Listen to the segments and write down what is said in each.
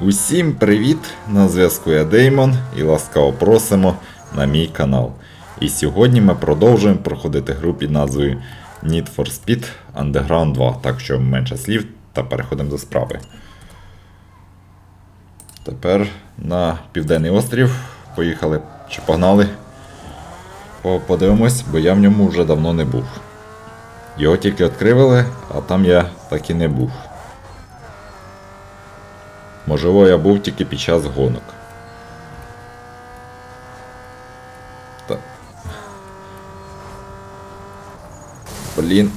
Усім привіт! На зв'язку я Деймон і ласкаво просимо на мій канал. І сьогодні ми продовжуємо проходити гру під назвою Need for Speed Underground 2. Так що менше слів та переходимо до справи. Тепер на Південний острів. Поїхали чи погнали. Подивимось, бо я в ньому вже давно не був. Його тільки відкривали, а там я так і не був. Можливо, я був тільки під час гонок. Та... Блін.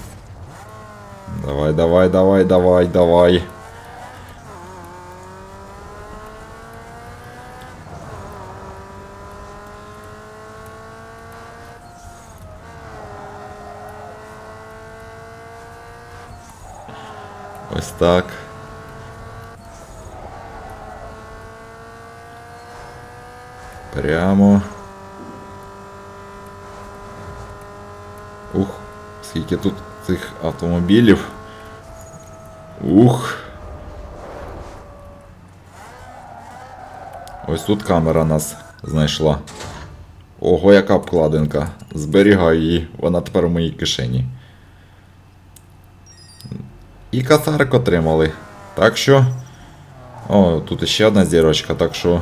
Давай, давай, давай, давай, давай. Ось так. Прямо. Ух, скільки тут цих автомобілів. Ух. Ось тут камера нас знайшла. Ого, яка обкладинка. Зберігаю її, вона тепер у моїй кишені. І касарик отримали. Так що. О, тут ще одна зірочка, так що